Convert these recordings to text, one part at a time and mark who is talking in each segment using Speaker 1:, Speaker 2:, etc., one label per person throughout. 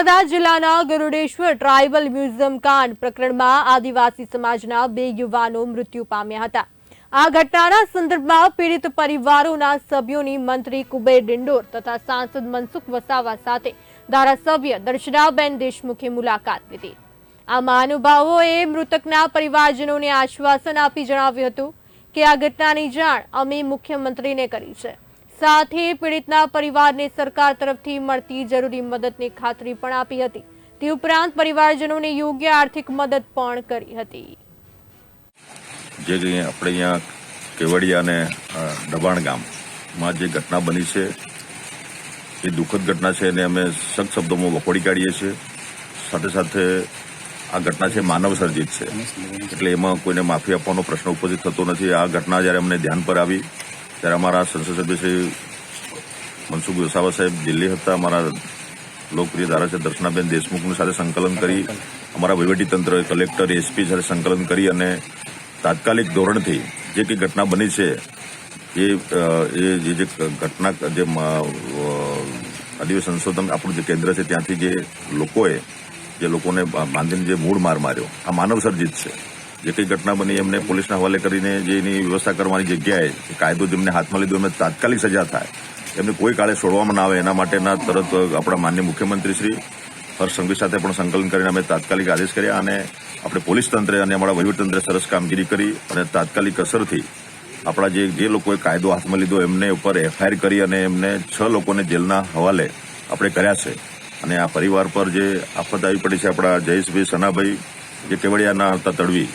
Speaker 1: નર્મદા જિલ્લાના Garudeshwar tribal museum કાંડ પ્રકરણમાં આદિવાસી સમાજના બે યુવાનો મૃત્યુ પામ્યા હતા. આ ઘટનાના સંદર્ભમાં પીડિત પરિવારોના સભ્યોની મંત્રી કુબેર ડિંડોર તથા સાંસદ મનસુખ વસાવા સાથે ધારાસભ્ય દર્શનાબેન દેશમુખે મુલાકાત લીધી. આ મહાનુભાવોએ મૃતકના પરિવારજનોને આશ્વાસન આપી જણાવ્યું હતું કે આ ઘટનાની જાણ અમે મુખ્યમંત્રીને કરી છે. સાથે પીડિતના પરિવારને સરકાર તરફથી મળતી જરૂરી મદદની ખાતરી પણ આપી હતી. તે ઉપરાંત પરિવારજનોને યોગ્ય આર્થિક મદદ પણ કરી હતી.
Speaker 2: જે આપણે અહીંયા કેવડિયા અને દબાણ ગામમાં જે ઘટના બની છે એ દુઃખદ ઘટના છે અને અમે સખ્ત શબ્દોમાં વખોડી કાઢીએ છીએ. સાથે સાથે આ ઘટના છે માનવ સર્જિત છે. એટલે એમાં કોઈને માફી આપવાનો પ્રશ્ન ઉપસ્થિત થતો નથી. આ ઘટના જ્યારે અમને ધ્યાન પર આવી ત્યારે અમારા સંસદ સભ્ય શ્રી મનસુખ વસાવા સાહેબ દિલ્હી હતા. અમારા લોકપ્રિય ધારાસભ્ય દર્શનાબેન દેશમુખની સાથે સંકલન કરી, અમારા વહીવટીતંત્ર કલેક્ટર એસપી સાથે સંકલન કરી અને તાત્કાલિક ધોરણથી જે કંઈ ઘટના બની છે, એ એ જે ઘટના, જે આદિવાસી સંશોધન આપણું જે કેન્દ્ર છે ત્યાંથી જે લોકોએ, જે લોકોને બાંધીને જે મૂળ માર માર્યો, આ માનવ સર્જિત છે. જે કંઈ ઘટના બની એમને પોલીસના હવાલે કરીને જે એની વ્યવસ્થા કરવાની જગ્યાએ કાયદો જેમને હાથમાં લીધો એમને તાત્કાલિક સજા થાય. એમને કોઈ કાળે છોડવામાં ના આવે એના માટેના તરત આપણા માન્ય મુખ્યમંત્રી શ્રી હર્ષ સંઘવી સાથે પણ સંકલન કરીને અમે તાત્કાલિક આદેશ કર્યા અને આપણે પોલીસ તંત્રે અને અમારા વહીવટતંત્રે સરસ કામગીરી કરી અને તાત્કાલિક અસરથી આપણા જે જે લોકોએ કાયદો હાથમાં લીધો એમને ઉપર એફઆઈઆર કરી અને એમને છ લોકોને જેલના હવાલે આપણે કર્યા છે. અને આ પરિવાર પર જે આફત આવી પડી છે આપણા જયેશભાઈ સનાભાઈ, જે કેવડિયાના હતા તડવી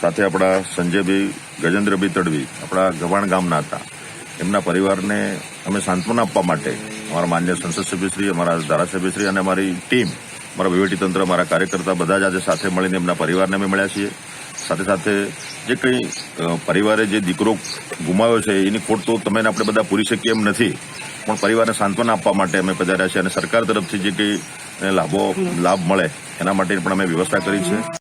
Speaker 2: સાથે આપણા સંજયભાઈ ગજેન્દ્રભાઈ તડવી, આપણા ગવાણ ગામના હતા. એમના પરિવારને અમે સાંત્વના આપવા માટે અમારા માન્ય સંસદ સભ્યશ્રી, અમારા ધારાસભ્યશ્રી અને અમારી ટીમ, અમારા વહીવટીતંત્ર, અમારા કાર્યકર્તા બધા જ આજે સાથે મળીને એમના પરિવારને અમે મળ્યા છીએ. સાથે સાથે જે કંઈ પરિવારે જે દીકરો ગુમાવ્યો છે, એની ખોટ તો તમે આપણે બધા પૂરી શકીએ એમ નથી. પણ પરિવારને સાંત્વના આપવા માટે અમે પધાર્યા છીએ અને સરકાર તરફથી જે કંઈ લાભો, લાભ મળે એના માટે પણ અમે વ્યવસ્થા કરી છે.